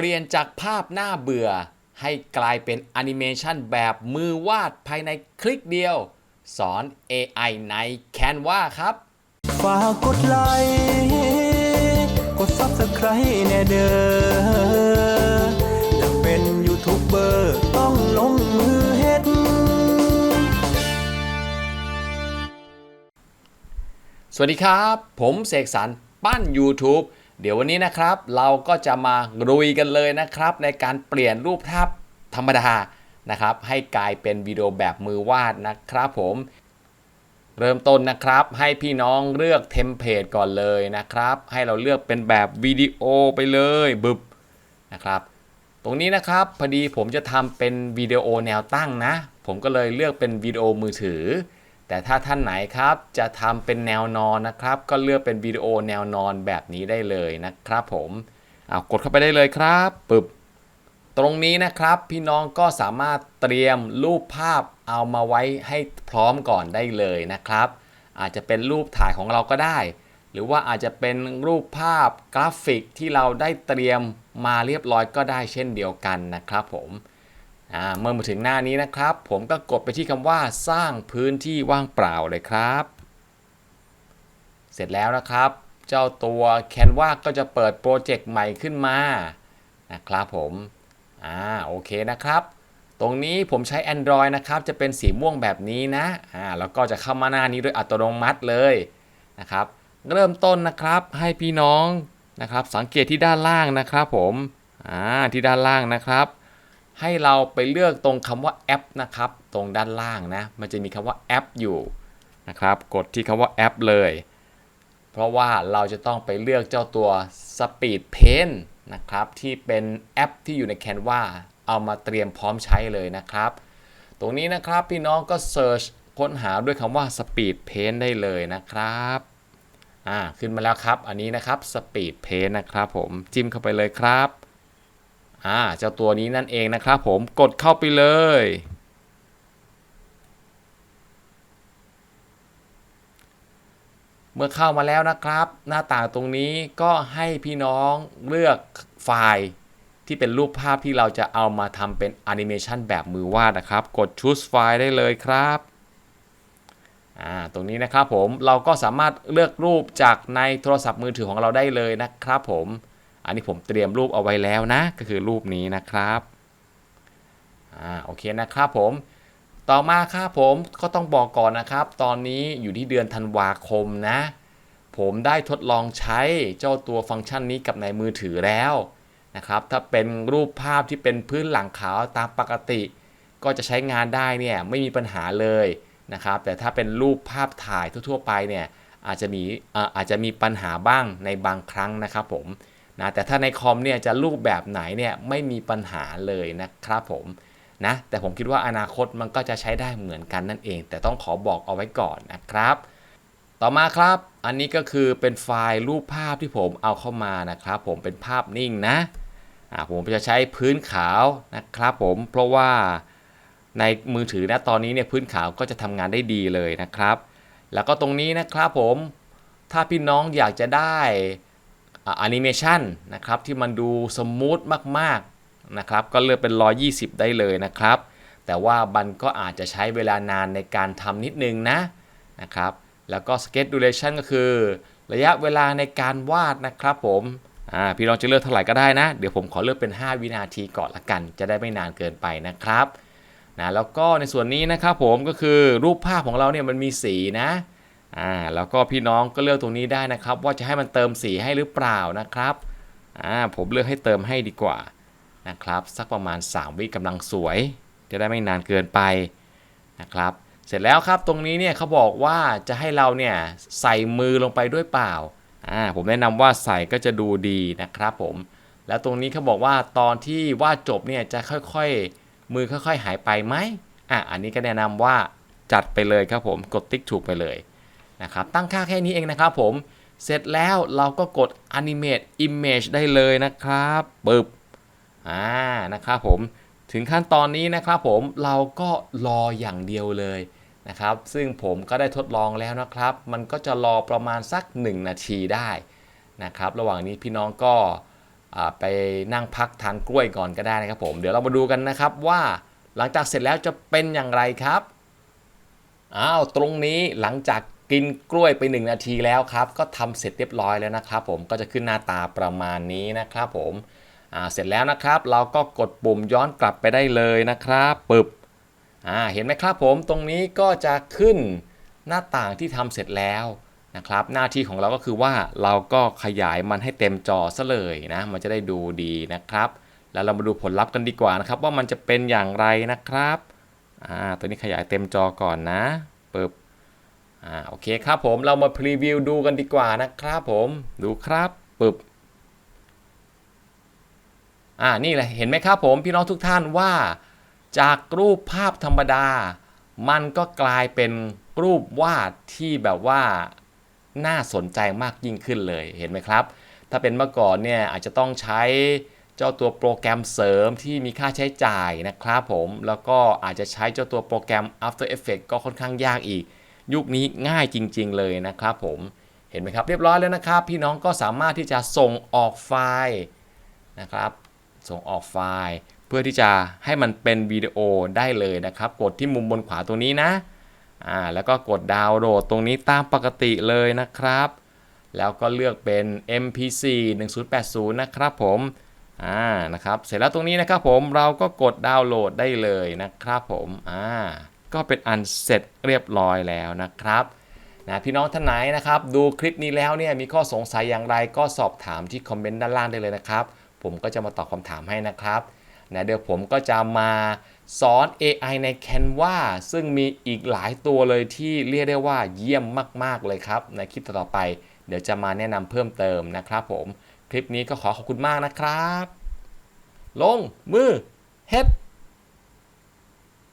เปลี่ยนจากภาพหน้าเบื่อ ให้กลายเป็นแอนิเมชันแบบมือวาดภายในคลิกเดียว สอน AI ใน Canva ครับ ฝากกดไลค์กด Subscribe แน่เด้ออยากเป็นยูทูบเบอร์ต้องลงมือเฮ็ด สวัสดีครับ ผมเสกสรรปั้น YouTube เดี๋ยววันนี้นะครับเราก็จะมาลุยกันเลยนะครับ ในการเปลี่ยนรูปภาพธรรมดานะครับ ให้กลายเป็นวิดีโอแบบมือวาดนะครับผม เริ่มต้นนะครับ ให้พี่น้องเลือกเทมเพลตก่อนเลยนะครับ ให้เราเลือกเป็นแบบวิดีโอไปเลยบึบนะครับ ตรงนี้นะครับพอดีผมจะทำเป็นวิดีโอแนวตั้งนะ ผมก็เลยเลือกเป็นวิดีโอมือถือ แต่ถ้าท่านไหนครับจะทำเป็นแนวนอนนะครับ ก็เลือกเป็นวิดีโอแนวนอนแบบนี้ได้เลยนะครับ ผมเอากดเข้าไปได้เลยครับปึบตรงนี้นะครับพี่น้องก็สามารถเตรียมรูปภาพเอามาไว้ให้พร้อมก่อนได้เลยนะครับ อาจจะเป็นรูปถ่ายของเราก็ได้ หรือว่าอาจจะเป็นรูปภาพกราฟิกที่เราได้เตรียมมาเรียบร้อยก็ได้เช่นเดียวกันนะครับ ผม เมื่อมาถึงหน้านี้นะครับ ผมก็กดไปที่คำว่าสร้างพื้นที่ว่างเปล่าเลยครับ เสร็จแล้วนะครับ เจ้าตัว Canva ก็จะเปิดโปรเจกต์ใหม่ขึ้นมานะครับผมอ่าโอเคนะครับ ตรงนี้ผมใช้ Android นะครับ จะเป็นสีม่วงแบบนี้นะอ่าแล้วก็จะเข้ามาหน้านี้โดยอัตโนมัติเลยนะครับ เริ่มต้นนะครับให้พี่น้องนะครับ สังเกตที่ด้านล่างนะครับผมอ่าที่ด้านล่างนะครับ ให้เราไปเลือกตรงคำว่าแอปนะครับ ตรงด้านล่างนะ มันจะมีคำว่าแอปอยู่นะครับ กดที่คำว่าแอปเลย เพราะว่าเราจะต้องไปเลือกเจ้าตัว Speed Paint นะครับ ที่เป็นแอปที่อยู่ใน Canva เอามาเตรียมพร้อมใช้เลยนะครับ ตรงนี้นะครับพี่น้องก็ Search ค้นหาด้วยคำว่า Speed Paint ได้เลยนะครับอ่าขึ้นมาแล้วครับ อันนี้นะครับ Speed Paint นะครับผมจิ้มเข้าไปเลยครับ อ่าเจ้าตัวนี้นั่นเองนะครับผมกดเข้าไปเลยเมื่อเข้ามาแล้วนะครับ หน้าต่างตรงนี้ก็ให้พี่น้องเลือกไฟล์ที่เป็นรูปภาพที่เราจะเอามาทำเป็นแอนิเมชันแบบมือวาดนะครับ กด choose file ได้เลยครับอ่าตรงนี้นะครับผมเราก็สามารถเลือกรูปจากในโทรศัพท์มือถือของเราได้เลยนะครับผม อันนี้ผมเตรียมรูปเอาไว้แล้วนะ ก็คือรูปนี้นะครับอ่าโอเคนะครับผม ต่อมาครับผมก็ต้องบอกก่อนนะครับ ตอนนี้อยู่ที่เดือนธันวาคมนะ ผมได้ทดลองใช้เจ้าตัวฟังก์ชันนี้กับในมือถือแล้วนะครับ ถ้าเป็นรูปภาพที่เป็นพื้นหลังขาวตามปกติ ก็จะใช้งานได้เนี่ยไม่มีปัญหาเลยนะครับ แต่ถ้าเป็นรูปภาพถ่ายทั่ว ๆ ไปเนี่ยอาจจะมีอ่าอาจจะมีปัญหาบ้างในบางครั้งนะครับผม นะแต่ถ้าในคอมเนี่ยจะรูปแบบไหนเนี่ยไม่มีปัญหาเลยนะครับผมนะแต่ผมคิดว่าอนาคตมันก็จะใช้ได้เหมือนกันนั่นเอง แต่ต้องขอบอกเอาไว้ก่อนนะครับ ต่อมาครับ อันนี้ก็คือเป็นไฟล์รูปภาพที่ผมเอาเข้ามานะครับผมเป็นภาพนิ่งนะผมจะใช้พื้นขาวนะครับผมเพราะว่าในมือถือนะตอนนี้เนี่ยพื้นขาวก็จะทำงานได้ดีเลยนะครับ แล้วก็ตรงนี้นะครับผมถ้าพี่น้องอยากจะได้ แอนิเมชันนะครับที่มันดูสมูทมากๆนะครับก็เลือกเป็น 120 ได้เลยนะครับ แต่ว่าบันก็อาจจะใช้เวลานานในการทำนิดนึงนะนะครับแล้วก็ Sketch Duration ก็คือ ระยะเวลาในการวาดนะครับผมพี่น้องจะเลือกเท่าไหร่ก็ได้นะ เดี๋ยวผมขอเลือกเป็น 5 วินาทีก่อนละกัน จะได้ไม่นานเกินไปนะครับนะแล้วก็ในส่วนนี้นะครับผมก็คือรูปภาพของเราเนี่ยมันมีสีนะ อ่าแล้วก็พี่น้องก็เลือกตรงนี้ได้นะครับ ว่าจะให้มันเติมสีให้หรือเปล่านะครับอ่าผมเลือกให้เติมให้ดีกว่านะครับ สักประมาณ 3 วิกำลังสวย จะได้ไม่นานเกินไปนะครับ เสร็จแล้วครับตรงนี้เนี่ยเขาบอกว่าจะให้เราเนี่ยใส่มือลงไปด้วยเปล่าอ่าผมแนะนำว่าใส่ก็จะดูดีนะครับผม แล้วตรงนี้เขาบอกว่าตอนที่วาดจบเนี่ยจะค่อยๆ มือค่อยๆ หายไปไหมอะอันนี้ก็แนะนำว่าจัดไปเลยครับผมกดติ๊กถูกไปเลย นะครับตั้งค่าแค่นี้เองนะครับผม เสร็จแล้วเราก็กด animate image ได้เลยนะครับปึ๊บอ่านะครับผมถึงขั้นตอนนี้นะครับผมเราก็รออย่างเดียวเลยนะครับ ซึ่งผมก็ได้ทดลองแล้วนะครับ มันก็จะรอประมาณสัก 1 นาทีได้นะครับ ระหว่างนี้พี่น้องก็ไปนั่งพักทานกล้วยก่อนก็ได้นะครับผมเดี๋ยวเรามาดูกันนะครับว่าหลังจากเสร็จแล้วจะเป็นอย่างไรครับอ้าวตรงนี้หลังจาก กินกล้วยไป 1 นาทีแล้วครับ ก็ทำเสร็จเรียบร้อยแล้วนะครับ ผมก็จะขึ้นหน้าตาประมาณนี้นะครับผมเสร็จแล้วนะครับ เราก็กดปุ่มย้อนกลับไปได้เลยนะครับปึบอ่าเห็นไหมครับผมตรงนี้ก็จะขึ้นหน้าต่างที่ทำเสร็จแล้วนะครับ หน้าที่ของเราก็คือว่าเราก็ขยายมันให้เต็มจอซะเลยนะมันจะได้ดูดีนะครับ แล้วเรามาดูผลลัพธ์กันดีกว่านะครับ ว่ามันจะเป็นอย่างไรนะครับอ่าตัวนี้ขยายเต็มจอก่อนนะปึ๊บ อ่าโอเคครับผมเรามาพรีวิวดูกันดีกว่านะครับผมดูครับปึบอ่านี่แหละเห็นไหมครับผมพี่น้องทุกท่านว่า จากรูปภาพธรรมดา มันก็กลายเป็นรูปวาดที่แบบว่าน่าสนใจมากยิ่งขึ้นเลยเห็นไหมครับ ถ้าเป็นเมื่อก่อนเนี่ยอาจจะต้องใช้เจ้าตัวโปรแกรมเสริมที่มีค่าใช้จ่ายนะครับผมแล้วก็อาจจะใช้เจ้าตัวโปรแกรม After Effects ก็ค่อนข้างยากอีก ยุคนี้ง่ายจริง ๆ เลยนะครับผมเห็นไหมครับเรียบร้อยแล้วนะครับ พี่น้องก็สามารถที่จะส่งออกไฟล์นะครับส่งออกไฟล์ เพื่อที่จะให้มันเป็นวิดีโอได้เลยนะครับ กดที่มุมบนขวาตรงนี้นะอ่าแล้วก็กดดาวน์โหลดตรงนี้ตามปกติเลยนะครับ แล้วก็เลือกเป็น MP4 1080 นะครับผมอ่านะครับเสร็จแล้วตรงนี้นะครับผมเราก็กดดาวน์โหลดได้เลยนะครับผมอ่า ก็เป็นอันเสร็จเรียบร้อยแล้วนะครับนะพี่น้องท่านไหนนะครับ ดูคลิปนี้แล้วเนี่ยมีข้อสงสัยอย่างไรก็สอบถามที่คอมเมนต์ด้านล่างได้เลยนะครับ ผมก็จะมาตอบคำถามให้นะครับนะเดี๋ยวผมก็จะมาสอน AI ใน Canva ซึ่งมีอีกหลายตัวเลยที่เรียกได้ว่าเยี่ยมมาก ๆ เลยครับ ในคลิปต่อไป เดี๋ยวจะมาแนะนำเพิ่มเติมนะครับผม คลิปนี้ก็ขอขอบคุณมากนะครับ ลงมือเฮ็ด